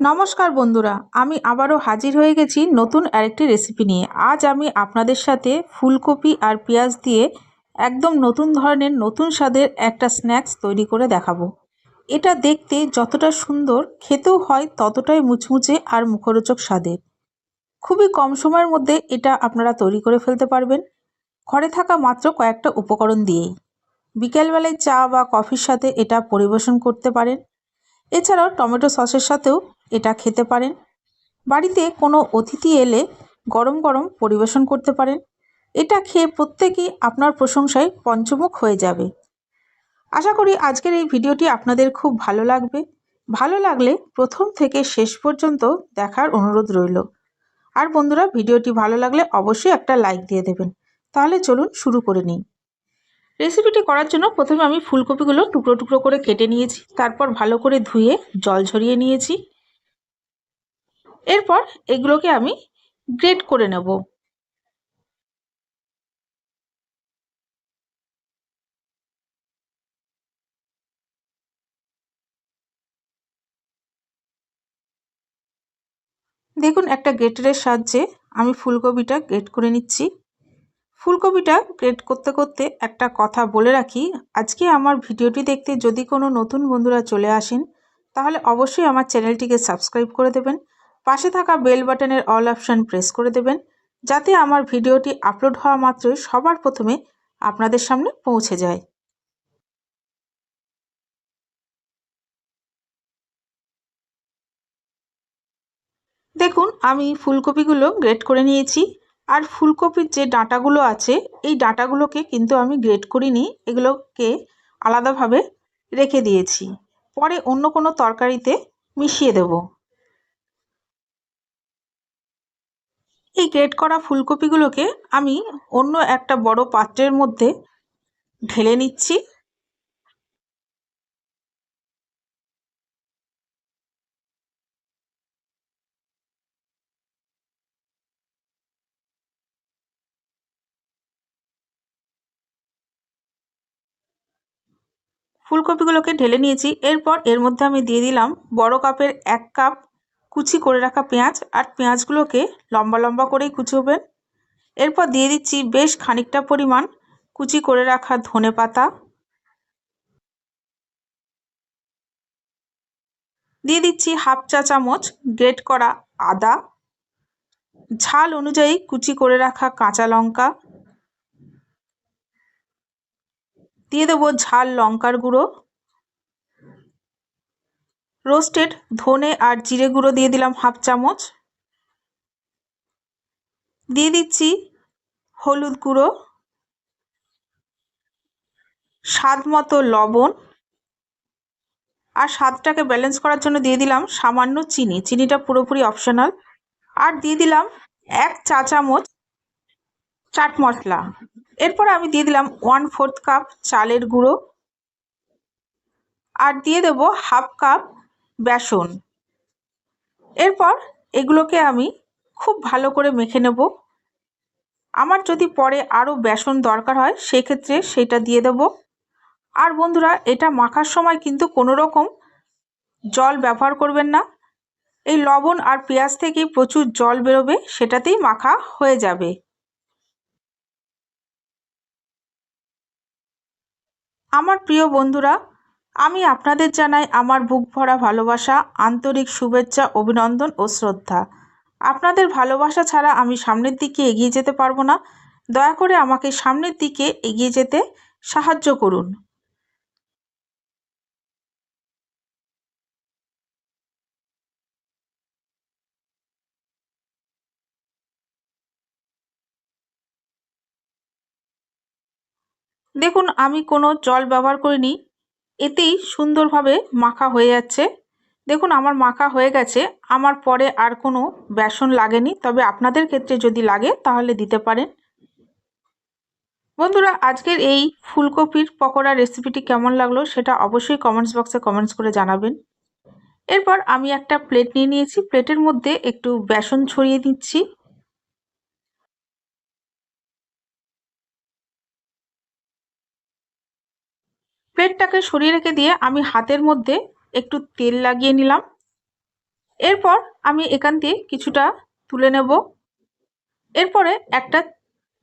নমস্কার বন্ধুরা, আমি আবারও হাজির হয়ে গেছি নতুন আরেকটি রেসিপি নিয়ে। আজ আমি আপনাদের সাথে ফুলকপি আর পেঁয়াজ দিয়ে একদম নতুন ধরনের, নতুন স্বাদের একটা স্ন্যাক্স তৈরি করে দেখাবো। এটা দেখতে যতটা সুন্দর, খেতেও হয় ততটাই মুচমুচে আর মুখরোচক স্বাদের। খুবই কম সময়ের মধ্যে এটা আপনারা তৈরি করে ফেলতে পারবেন। ঘরে থাকা মাত্র কয়েকটা উপকরণ দিয়েই। বিকেলবেলায় চা বা কফির সাথে এটা পরিবেশন করতে পারেন। এছাড়াও টমেটো সসের সাথেও এটা খেতে পারেন। বাড়িতে কোনো অতিথি এলে গরম গরম পরিবেশন করতে পারেন। এটা খেয়ে প্রত্যেকেই আপনার প্রশংসায় পঞ্চমুখ হয়ে যাবে। আশা করি আজকের এই ভিডিওটি আপনাদের খুব ভালো লাগবে। ভালো লাগলে প্রথম থেকে শেষ পর্যন্ত দেখার অনুরোধ রইল। আর বন্ধুরা, ভিডিওটি ভালো লাগলে অবশ্যই একটা লাইক দিয়ে দেবেন। তাহলে চলুন শুরু করে নিই। রেসিপিটি করার জন্য প্রথমে আমি ফুলকপিগুলো টুকরো টুকরো করে কেটে নিয়েছি। তারপর ভালো করে ধুয়ে জল ঝরিয়ে নিয়েছি। এরপর এগুলোকে আমি গ্রেট করে নেব। দেখুন, একটা গ্রেটারের সাহায্যে আমি ফুলকপিটা গ্রেট করে নিচ্ছি। ফুলকপিটা গ্রেট করতে করতে একটা কথা বলে রাখি, আজকে আমার ভিডিওটি দেখতে যদি কোনো নতুন বন্ধুরা চলে আসেন, তাহলে অবশ্যই আমার চ্যানেলটিকে সাবস্ক্রাইব করে দেবেন, পাশে থাকা বেল বাটনের অল অপশান প্রেস করে দেবেন, যাতে আমার ভিডিওটি আপলোড হওয়া মাত্রই সবার প্রথমে আপনাদের সামনে পৌঁছে যায়। দেখুন, আমি ফুলকপিগুলো গ্রেট করে নিয়েছি। আর ফুলকপির যে ডাঁটাগুলো আছে, এই ডাঁটাগুলোকে কিন্তু আমি গ্রেট করিনি। এগুলোকে আলাদাভাবে রেখে দিয়েছি। পরে অন্য কোনো তরকারিতে মিশিয়ে দেব। এই গ্রেট করা ফুলকপিগুলোকে আমি অন্য একটা বড় পাত্রের মধ্যে ঢেলে নিচ্ছি। ফুলকপিগুলোকে ঢেলে নিয়েছি। এরপর এর মধ্যে আমি দিয়ে দিলাম বড় কাপের এক কাপ কুচি করে রাখা পেঁয়াজ আর পেঁয়াজগুলোকে লম্বা লম্বা করেই কুচোবেন। এরপর দিয়ে দিচ্ছি বেশ খানিকটা পরিমাণ কুচি করে রাখা ধনে পাতা। দিয়ে দিচ্ছি হাফ চা চামচ গ্রেট করা আদা। ঝাল অনুযায়ী কুচি করে রাখা কাঁচা লঙ্কা। দিয়ে দেবো ঝাল লঙ্কার গুঁড়ো। রোস্টেড ধনে আর জিরে গুঁড়ো দিয়ে দিলাম হাফ চামচ। দিয়ে দিচ্ছি হলুদ গুঁড়ো। স্বাদ মতো লবণ। আর স্বাদটাকে ব্যালেন্স করার জন্য দিয়ে দিলাম সামান্য চিনি। চিনিটা পুরোপুরি অপশনাল আর দিয়ে দিলাম এক চা চামচ চাট মশলা। এরপর আমি দিয়ে দিলাম ওয়ান ফোর্থ কাপ চালের গুঁড়ো আর দিয়ে দেবো হাফ কাপ বেসন। এরপর এগুলোকে আমি খুব ভালো করে মেখে নেব। আমার যদি পরে আরও বেসন দরকার হয়, সেক্ষেত্রে সেটা দিয়ে দেব। আর বন্ধুরা, এটা মাখার সময় কিন্তু কোনো রকম জল ব্যবহার করবেন না। এই লবণ আর পেঁয়াজ থেকেই প্রচুর জল বেরোবে, সেটাতেই মাখা হয়ে যাবে। আমার প্রিয় বন্ধুরা, আমি আপনাদের জানাই আমার বুক ভরা ভালোবাসা, আন্তরিক শুভেচ্ছা, অভিনন্দন ও শ্রদ্ধা। আপনাদের ভালোবাসা ছাড়া আমি সামনের দিকে এগিয়ে যেতে পারব না। দয়া করে আমাকে সামনের দিকে এগিয়ে যেতে সাহায্য করুন। দেখুন, আমি কোনো জল ব্যবহার করিনি। এতেই সুন্দরভাবে মাখা হয়ে যাচ্ছে। দেখুন, আমার মাখা হয়ে গেছে। আমার পরে আর কোনো বেসন লাগেনি। তবে আপনাদের ক্ষেত্রে যদি লাগে, তাহলে দিতে পারেন। বন্ধুরা, আজকের এই ফুলকপির পকোড়া রেসিপিটি কেমন লাগল সেটা অবশ্যই কমেন্টস বক্সে কমেন্টস করে জানাবেন। এরপর আমি একটা প্লেট নিয়ে নিয়েছি। প্লেটের মধ্যে একটু বেসন ছড়িয়ে দিচ্ছি। প্লেটটাকে সরিয়ে রেখে দিয়ে আমি হাতের মধ্যে একটু তেল লাগিয়ে নিলাম। এরপর আমি এখান দিয়ে কিছুটা তুলে নেব। এরপরে একটা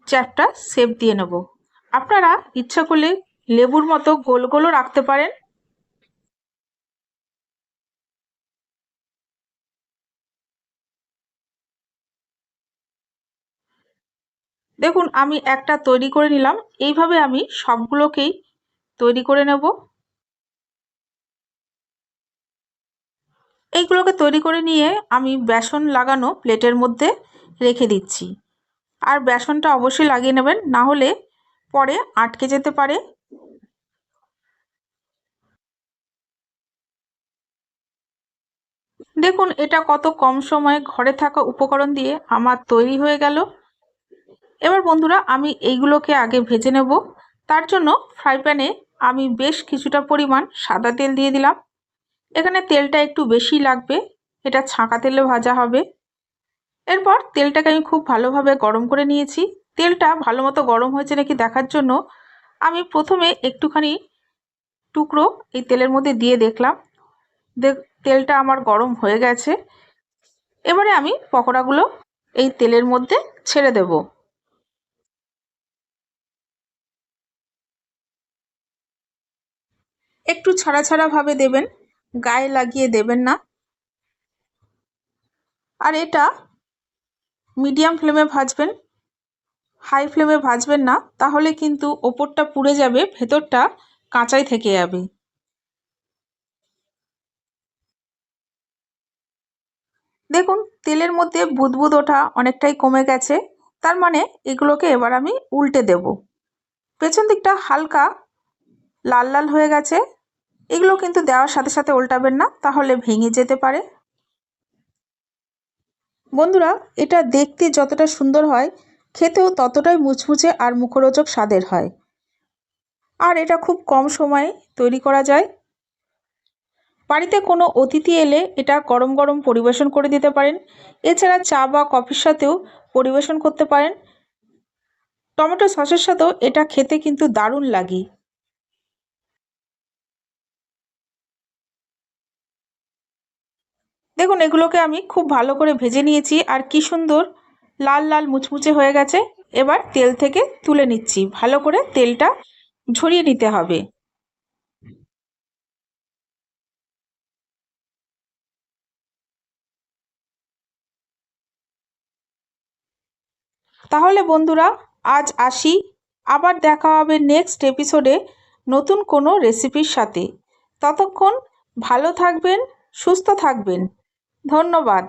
চ্যাপটা শেপ দিয়ে নেব। আপনারা ইচ্ছা করলে লেবুর মতো গোল গোলও রাখতে পারেন। দেখুন, আমি একটা তৈরি করে নিলাম। এইভাবে আমি সবগুলোকেই তৈরি করে নেব। এইগুলোকে তৈরি করে নিয়ে আমি বেসন লাগানো প্লেটের মধ্যে রেখে দিচ্ছি। আর বেসনটা অবশ্যই লাগিয়ে নেবেন, না হলে পরে আটকে যেতে পারে। দেখুন, এটা কত কম সময়ে ঘরে থাকা উপকরণ দিয়ে আমার তৈরি হয়ে গেল। এবার বন্ধুরা, আমি এইগুলোকে আগে ভেজে নেব। তার জন্য ফ্রাই প্যানে আমি বেশ কিছুটা পরিমাণ সাদা তেল দিয়ে দিলাম। এখানে তেলটা একটু বেশি লাগবে, এটা ছাঁকা তেলে ভাজা হবে। এরপর তেলটাকে আমি খুব ভালোভাবে গরম করে নিয়েছি। তেলটা ভালো মতো গরম হয়েছে নাকি দেখার জন্য আমি প্রথমে একটুখানি টুকরো এই তেলের মধ্যে দিয়ে দেখলাম। দেখ তেলটা আমার গরম হয়ে গেছে। এবারে আমি পকোড়াগুলো এই তেলের মধ্যে ছেড়ে দেব। একটু ছাড়া ছাড়াভাবে দেবেন, গায়ে লাগিয়ে দেবেন না। আর এটা মিডিয়াম ফ্লেমে ভাজবেন হাই ফ্লেমে ভাজবেন না, তাহলে কিন্তু ওপরটা পুড়ে যাবে, ভেতরটা কাঁচাই থেকে যাবে। দেখুন, তেলের মধ্যে বুদবুদ ওঠা অনেকটাই কমে গেছে, তার মানে এগুলোকে এবার আমি উল্টে দেব। পেছন দিকটা হালকা লাল লাল হয়ে গেছে। এগুলো কিন্তু দেওয়ার সাথে সাথে উল্টাবেন না, তাহলে ভেঙে যেতে পারে। বন্ধুরা, এটা দেখতে যতটা সুন্দর হয়, খেতেও ততটাই মুচমুচে আর মুখরোচক স্বাদের হয়। আর এটা খুব কম সময়ে তৈরি করা যায়। বাড়িতে কোনো অতিথি এলে এটা গরম গরম পরিবেশন করে দিতে পারেন। এছাড়া চা বা কফির সাথেও পরিবেশন করতে পারেন। টমেটো সসের সাথেও এটা খেতে কিন্তু দারুণ লাগে। দেখুন, এগুলোকে আমি খুব ভালো করে ভেজে নিয়েছি আর কি সুন্দর লাল লাল মুচমুচে হয়ে গেছে। এবার তেল থেকে তুলে নিচ্ছি। ভালো করে তেলটা ঝরিয়ে নিতে হবে। তাহলে বন্ধুরা, আজ আসি। আবার দেখা হবে নেক্সট এপিসোডে নতুন কোনো রেসিপির সাথে। ততক্ষণ ভালো থাকবেন, সুস্থ থাকবেন। ধন্যবাদ।